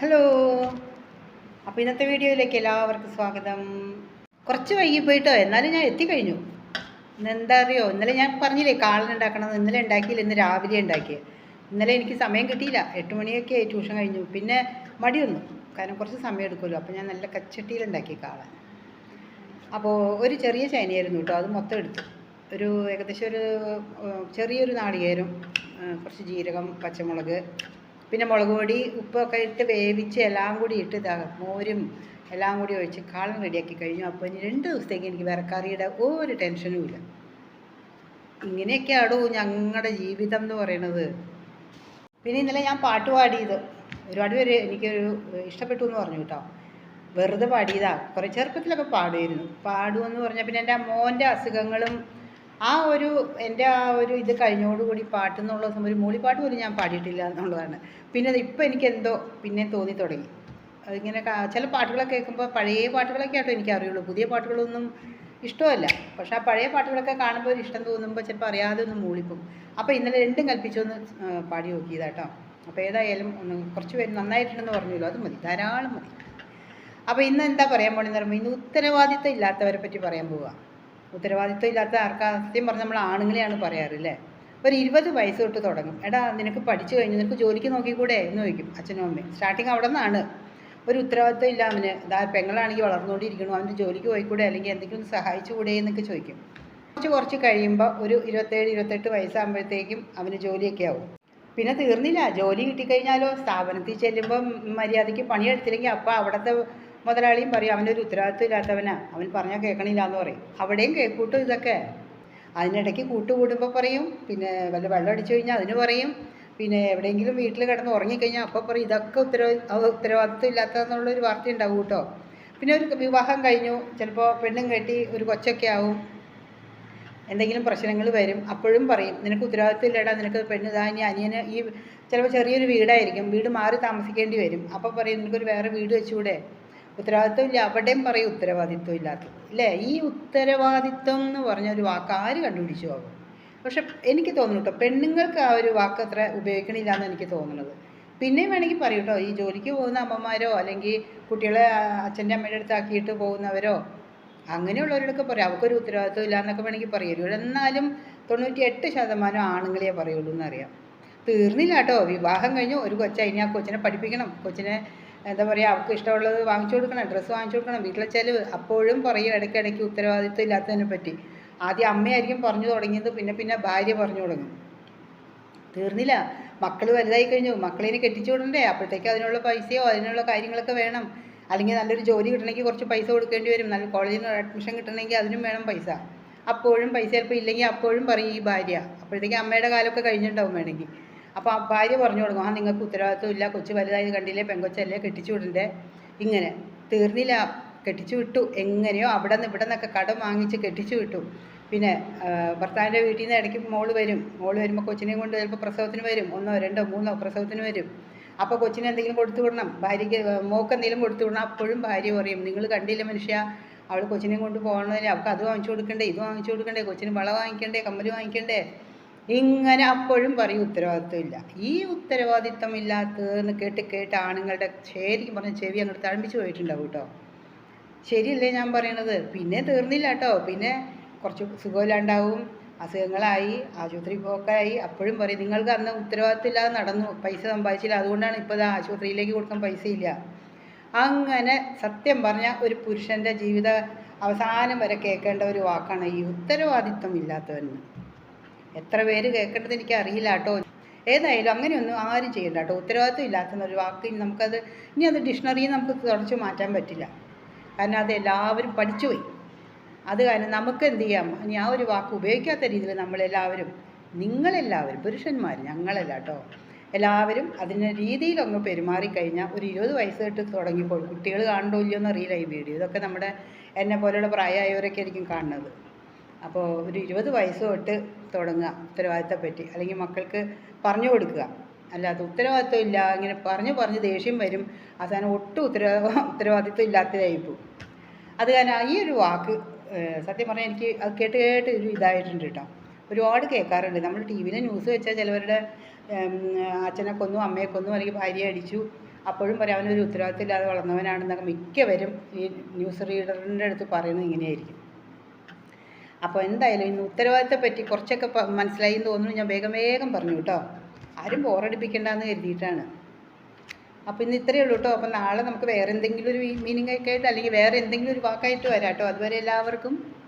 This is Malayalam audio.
ഹലോ അപ്പോൾ ഇന്നത്തെ വീഡിയോയിലേക്ക് എല്ലാവർക്കും സ്വാഗതം. കുറച്ച് വൈകിപ്പോയിട്ടോ എന്നാലും ഞാൻ എത്തിക്കഴിഞ്ഞു. ഇന്ന് എന്താ അറിയോ? ഇന്നലെ ഞാൻ പറഞ്ഞില്ലേ കാളൻ ഉണ്ടാക്കണമെന്ന്. ഇന്നലെ ഉണ്ടാക്കിയില്ല ഇന്ന് രാവിലെ ഉണ്ടാക്കിയത് ഇന്നലെ എനിക്ക് സമയം കിട്ടിയില്ല. എട്ട് മണിയൊക്കെ ആയി ട്യൂഷൻ കഴിഞ്ഞു. പിന്നെ മടിയൊന്നും. കാരണം കുറച്ച് സമയം എടുക്കുമല്ലോ. അപ്പോൾ ഞാൻ നല്ല കച്ചട്ടിയിലുണ്ടാക്കി കാളൻ അപ്പോൾ ഒരു ചെറിയ ചൈനയായിരുന്നു കേട്ടോ. അത് മൊത്തം എടുത്തു. ഒരു ഏകദേശം ഒരു ചെറിയൊരു നാളികേരം കുറച്ച് ജീരകം പച്ചമുളക് പിന്നെ മുളക് പൊടി ഉപ്പൊക്കെ ഇട്ട് വേവിച്ച് എല്ലാം കൂടി ഇട്ട് ഇതാ മോരും എല്ലാം കൂടി ഒഴിച്ച് കാളൻ റെഡിയാക്കി കഴിഞ്ഞു. അപ്പോൾ ഇനി രണ്ട് ദിവസത്തേക്ക് എനിക്ക് വേറെ കറിയുടെ ഒരു ടെൻഷനും ഇല്ല. ഇങ്ങനെയൊക്കെയാണോ ഞങ്ങളുടെ ജീവിതം എന്ന് പറയണത്. പിന്നെ ഇന്നലെ ഞാൻ പാട്ട് പാടിയത്. ഒരുപാട് പേര് എനിക്കൊരു ഇഷ്ടപ്പെട്ടു എന്ന് പറഞ്ഞു കേട്ടോ. വെറുതെ പാടിയതാ. കുറേ ചെറുപ്പത്തിലൊക്കെ പാടുമായിരുന്നു പാടുമെന്ന് പറഞ്ഞാൽ പിന്നെ എന്റെ മോന്റെ അസുഖങ്ങളും ആ ഒരു എന്റെ ആ ഒരു ഇത് കഴിഞ്ഞോടുകൂടി പാട്ട് എന്നുള്ള സമയം ഒരു മൂളിപ്പാട്ട് പോലും ഞാൻ പാടിയിട്ടില്ല എന്നുള്ളതാണ്. പിന്നെ അത് ഇപ്പം എനിക്ക് എന്തോ പിന്നെ തോന്നി തുടങ്ങി. അതിങ്ങനെ ചില പാട്ടുകളൊക്കെ കേൾക്കുമ്പോൾ പഴയ പാട്ടുകളൊക്കെ ആട്ടോ എനിക്ക് അറിയുള്ളൂ പുതിയ പാട്ടുകളൊന്നും ഇഷ്ടമല്ല. പക്ഷെ ആ പഴയ പാട്ടുകളൊക്കെ കാണുമ്പോൾ ഇഷ്ടം തോന്നുമ്പോൾ ചിലപ്പോൾ അറിയാതെ ഒന്ന് മൂളിപ്പോകും. അപ്പോൾ ഇന്നലെ രണ്ടും കൽപ്പിച്ചൊന്ന് പാടി നോക്കിയതാട്ടോ. അപ്പോൾ ഏതായാലും ഒന്ന് കുറച്ച് പേര് നന്നായിട്ടുണ്ടെന്ന് പറഞ്ഞല്ലോ അത് മതി. ധാരാളം മതി. അപ്പോൾ ഇന്ന് എന്താ പറയാൻ പോണെന്ന് പറയുമ്പോൾ ഇന്ന് ഉത്തരവാദിത്തം ഇല്ലാത്തവരെ പറ്റി പറയാൻ പോവുക ഉത്തരവാദിത്തം ഇല്ലാത്ത ആർക്കാ? സത്യം പറഞ്ഞാൽ നമ്മൾ ആണുങ്ങളെയാണ് പറയാറ് ല്ലേ? ഒരു ഇരുപത് വയസ്സ് തൊട്ട് തുടങ്ങും. എടാ നിനക്ക് പഠിച്ചു കഴിഞ്ഞു നിനക്ക് ജോലിക്ക് നോക്കിക്കൂടെ? എന്ന് ചോദിക്കും അച്ഛനും അമ്മയും. സ്റ്റാർട്ടിങ് അവിടെ നിന്നാണ് ഒരു ഉത്തരവാദിത്വം ഇല്ല അവന്. ഇതാ പെങ്ങളാണെങ്കിൽ വളർന്നുകൊണ്ടിരിക്കണു. അവന്റെ ജോലിക്ക് പോയിക്കൂടെ? അല്ലെങ്കിൽ എന്തെങ്കിലും സഹായിച്ചുകൂടെ? എന്നൊക്കെ ചോദിക്കും. കുറച്ച് കുറച്ച് കഴിയുമ്പോൾ ഒരു ഇരുപത്തേഴ് ഇരുപത്തെട്ട് വയസ്സാകുമ്പോഴത്തേക്കും അവന് ജോലിയൊക്കെ ആവും. പിന്നെ തീർന്നില്ല. ജോലി കിട്ടിക്കഴിഞ്ഞാലോ? സ്ഥാപനത്തിൽ ചെല്ലുമ്പോൾ മര്യാദയ്ക്ക് പണിയെടുത്തില്ലെങ്കിൽ അപ്പോൾ അവിടുത്തെ മുതലാളിയും പറയും അവനൊരു ഉത്തരവാദിത്വം ഇല്ലാത്തവനാ അവൻ പറഞ്ഞാൽ കേൾക്കണില്ല എന്ന് പറയും. അവിടെയും കേൾക്കൂട്ടും ഇതൊക്കെ? അതിനിടയ്ക്ക് കൂട്ടുകൂടുമ്പോൾ പറയും പിന്നെ വല്ല വെള്ളം അടിച്ചു കഴിഞ്ഞാൽ അതിന് പറയും. പിന്നെ എവിടെയെങ്കിലും വീട്ടിൽ കിടന്ന് ഉറങ്ങിക്കഴിഞ്ഞാൽ അപ്പോൾ പറയും ഇതൊക്കെ ഉത്തരവാദി ഉത്തരവാദിത്വം ഇല്ലാത്തതെന്നുള്ളൊരു വാർത്ത ഉണ്ടാവും കേട്ടോ. പിന്നെ ഒരു വിവാഹം കഴിഞ്ഞു. ചിലപ്പോൾ പെണ്ണും കെട്ടി ഒരു കൊച്ചൊക്കെ ആവും. എന്തെങ്കിലും പ്രശ്നങ്ങൾ വരും. അപ്പോഴും പറയും നിനക്ക് ഉത്തരവാദിത്വം ഇല്ലടാ നിനക്ക് പെണ്ണ് ഇതാ. ഇനി അനിയന് ഈ ചിലപ്പോൾ ചെറിയൊരു വീടായിരിക്കും. വീട് മാറി താമസിക്കേണ്ടി വരും. അപ്പോൾ പറയും നിനക്കൊരു വേറെ വീട് വെച്ചുകൂടെ ഉത്തരവാദിത്വം ഇല്ല അവിടെയും പറയും ഉത്തരവാദിത്വം ഇല്ലാത്തത് അല്ലേ ഈ ഉത്തരവാദിത്വം എന്ന് പറഞ്ഞ ഒരു വാക്ക് ആര് കണ്ടുപിടിച്ചു ആകും? പക്ഷെ എനിക്ക് തോന്നുന്നു കേട്ടോ പെണ്ണുങ്ങൾക്ക് ആ ഒരു വാക്ക് അത്ര ഉപയോഗിക്കണില്ല എന്ന് എനിക്ക് തോന്നുന്നത്. പിന്നെയും വേണമെങ്കിൽ പറയും കേട്ടോ ഈ ജോലിക്ക് പോകുന്ന അമ്മമാരോ അല്ലെങ്കിൽ കുട്ടികളെ അച്ഛന്റെ അമ്മയുടെ അടുത്താക്കിയിട്ട് പോകുന്നവരോ അങ്ങനെയുള്ളവരോടൊക്കെ പറയും. അവർക്കൊരു ഉത്തരവാദിത്വം ഇല്ല എന്നൊക്കെ വേണമെങ്കിൽ പറയൂ. എന്നാലും തൊണ്ണൂറ്റി എട്ട് ശതമാനം ആണുങ്ങളെ പറയുള്ളൂ എന്നറിയാം. തീർന്നില്ല കേട്ടോ. വിവാഹം കഴിഞ്ഞു ഒരു കൊച്ചായി ഇനി ആ കൊച്ചിനെ പഠിപ്പിക്കണം. കൊച്ചിനെ എന്താ പറയുക അവൾക്ക് ഇഷ്ടമുള്ളത് വാങ്ങിച്ചു കൊടുക്കണം ഡ്രസ്സ് വാങ്ങിച്ചു കൊടുക്കണം വീട്ടിലെ ചിലവ്. അപ്പോഴും പറയും ഇടയ്ക്കിടയ്ക്ക് ഉത്തരവാദിത്വം ഇല്ലാത്തതിനെ പറ്റി. ആദ്യം അമ്മയായിരിക്കും പറഞ്ഞു തുടങ്ങിയത് പിന്നെ പിന്നെ ഭാര്യ പറഞ്ഞു തുടങ്ങും. തീർന്നില്ല. മക്കൾ വലുതായി കഴിഞ്ഞു. മക്കളിനെ കെട്ടിച്ചു വിടണ്ടേ? അപ്പോഴത്തേക്ക് അതിനുള്ള പൈസയോ അതിനുള്ള കാര്യങ്ങളൊക്കെ വേണം. അല്ലെങ്കിൽ നല്ലൊരു ജോലി കിട്ടണമെങ്കിൽ കുറച്ച് പൈസ കൊടുക്കേണ്ടി വരും. നല്ല കോളേജിൽ അഡ്മിഷൻ കിട്ടണമെങ്കിൽ അതിനും വേണം പൈസ. അപ്പോഴും പൈസ ചിലപ്പോൾ ഇല്ലെങ്കിൽ അപ്പോഴും പറയും ഈ ഭാര്യ. അപ്പോഴത്തേക്ക് അമ്മയുടെ കാലമൊക്കെ കഴിഞ്ഞിട്ടുണ്ടാവും വേണമെങ്കിൽ. അപ്പോൾ ഭാര്യ പറഞ്ഞു കൊടുക്കും ആ നിങ്ങൾക്ക് ഉത്തരവാദിത്വം ഇല്ല കൊച്ചു വലുതായത് കണ്ടില്ലേ പെങ്കൊച്ചല്ലേ കെട്ടിച്ചു വിടണ്ടേ? ഇങ്ങനെ തീർന്നില്ല കെട്ടിച്ചു വിട്ടു. എങ്ങനെയോ അവിടെ നിന്ന് ഇവിടെ നിന്നൊക്കെ കടം വാങ്ങിച്ച് കെട്ടിച്ചു വിട്ടു. പിന്നെ ഭർത്താവിന്റെ വീട്ടിൽ നിന്ന് ഇടയ്ക്ക് മോൾ വരും. മോൾ വരുമ്പോൾ കൊച്ചിനെയും കൊണ്ട് ചിലപ്പോൾ പ്രസവത്തിന് വരും. ഒന്നോ രണ്ടോ മൂന്നോ പ്രസവത്തിന് വരും. അപ്പോൾ കൊച്ചിന് എന്തെങ്കിലും കൊടുത്തു വിടണം. ഭാര്യയ്ക്ക് മോക്ക് എന്തെങ്കിലും കൊടുത്തു വിടണം. അപ്പോഴും ഭാര്യ പറയും നിങ്ങൾ കണ്ടില്ല മനുഷ്യ അവൾ കൊച്ചിനെയും കൊണ്ട് പോകണമെങ്കിൽ അവൾക്ക് അത് വാങ്ങിച്ചു കൊടുക്കണ്ടേ ഇത് വാങ്ങിച്ചു കൊടുക്കണ്ടേ കൊച്ചിന് വള വാങ്ങിക്കണ്ടേ കമ്മൽ വാങ്ങിക്കണ്ടേ? ഇങ്ങനെ അപ്പോഴും പറയും ഉത്തരവാദിത്വം ഇല്ല ഈ ഉത്തരവാദിത്വം ഇല്ലാത്തതെന്ന് കേട്ട് കേട്ട് ആണുങ്ങളുടെ ശരിക്കും പറഞ്ഞ ചെവി അങ്ങോട്ട് തഴമ്പിച്ച് പോയിട്ടുണ്ടാവും കേട്ടോ. ശരിയല്ലേ ഞാൻ പറയണത്? പിന്നെ തീർന്നില്ല കേട്ടോ. പിന്നെ കുറച്ച് സുഖമില്ലാണ്ടാവും അസുഖങ്ങളായി ആശുപത്രി പോക്കായി അപ്പോഴും പറയും നിങ്ങൾക്ക് അന്ന് ഉത്തരവാദിത്തമില്ലാതെ നടന്നു പൈസ സമ്പാദിച്ചില്ല. അതുകൊണ്ടാണ് ഇപ്പോൾ ആശുപത്രിയിലേക്ക് കൊടുക്കാൻ പൈസയില്ല. അങ്ങനെ സത്യം പറഞ്ഞ ഒരു പുരുഷന്റെ ജീവിത അവസാനം വരെ കേൾക്കേണ്ട ഒരു വാക്കാണ് ഈ ഉത്തരവാദിത്വം ഇല്ലാത്തവന് എത്ര പേര് കേൾക്കേണ്ടത് എനിക്ക് അറിയില്ല കേട്ടോ ഏതായാലും അങ്ങനെയൊന്നും ആരും ചെയ്യണ്ട കേട്ടോ ഉത്തരവാദിത്വം ഇല്ലാത്തെന്നൊരു വാക്ക് ഇനി നമുക്കത് ഇനി അത് ഡിക്ഷണറിയിൽ നമുക്ക് തുടച്ചു മാറ്റാൻ പറ്റില്ല. കാരണം അത് എല്ലാവരും പഠിച്ചുപോയി അത് കാരണം നമുക്ക് എന്ത് ചെയ്യാം? ഇനി ആ ഒരു വാക്ക് ഉപയോഗിക്കാത്ത രീതിയിൽ നമ്മളെല്ലാവരും നിങ്ങളെല്ലാവരും പുരുഷന്മാർ ഞങ്ങളല്ല കേട്ടോ. എല്ലാവരും അതിന്റെ രീതിയിലൊന്ന് പെരുമാറിക്കഴിഞ്ഞാൽ ഒരു ഇരുപത് വയസ്സ് തൊട്ട് തുടങ്ങിയപ്പോൾ കുട്ടികൾ കാണണ്ടോ ഇല്ലയോ എന്നറിയില്ല ഈ വീഡിയോ. ഇതൊക്കെ നമ്മുടെ എന്നെ പോലെയുള്ള പ്രായമായവരൊക്കെ ആയിരിക്കും കാണുന്നത്. അപ്പോൾ ഒരു ഇരുപത് വയസ്സ് തൊട്ട് തുടങ്ങുക ഉത്തരവാദിത്തപ്പറ്റി അല്ലെങ്കിൽ മക്കൾക്ക് പറഞ്ഞു കൊടുക്കുക. അല്ലാതെ ഉത്തരവാദിത്വം ഇല്ല ഇങ്ങനെ പറഞ്ഞു പറഞ്ഞ് ദേഷ്യം വരും അവസാനം ഒട്ടും ഉത്തരവാ ഉത്തരവാദിത്വം ഇല്ലാത്തതായിപ്പോൾ അത് കാരണം ഈ ഒരു വാക്ക് സത്യം പറഞ്ഞാൽ എനിക്ക് അത് കേട്ട് കേട്ട് ഒരു ഇതായിട്ടുണ്ട് കേട്ടോ. ഒരുപാട് കേൾക്കാറുണ്ട്. നമ്മൾ ടി വിയിലെ ന്യൂസ് വെച്ചാൽ ചിലവരുടെ അച്ഛനെ കൊന്നു അമ്മയെ കൊന്നു അല്ലെങ്കിൽ ഭാര്യയെ അടിച്ചു അപ്പോഴും പറയാം അവനൊരു ഉത്തരവാദിത്തമില്ലാതെ വളർന്നവനാണെന്നൊക്കെ മിക്കവരും ഈ ന്യൂസ് റീഡറിന്റെ അടുത്ത് പറയുന്നത് ഇങ്ങനെയായിരിക്കും. അപ്പോൾ എന്തായാലും ഇന്ന് ഉത്തരവാദിത്തത്തെ പറ്റി കുറച്ചൊക്കെ മനസ്സിലായി എന്ന് തോന്നുന്നു. ഞാൻ വേഗം വേഗം പറഞ്ഞു കേട്ടോ. ആരും ബോറടിപ്പിക്കണ്ടെന്ന് കരുതിയിട്ടാണ്. അപ്പോൾ ഇന്ന് ഇത്രയേ ഉള്ളൂ കേട്ടോ. അപ്പോൾ നാളെ നമുക്ക് വേറെ എന്തെങ്കിലും ഒരു മീനിങ് ഒക്കെ ആയിട്ട് അല്ലെങ്കിൽ വേറെ എന്തെങ്കിലും ഒരു വാക്കായിട്ട് വരാം കേട്ടോ അതുവരെ എല്ലാവർക്കും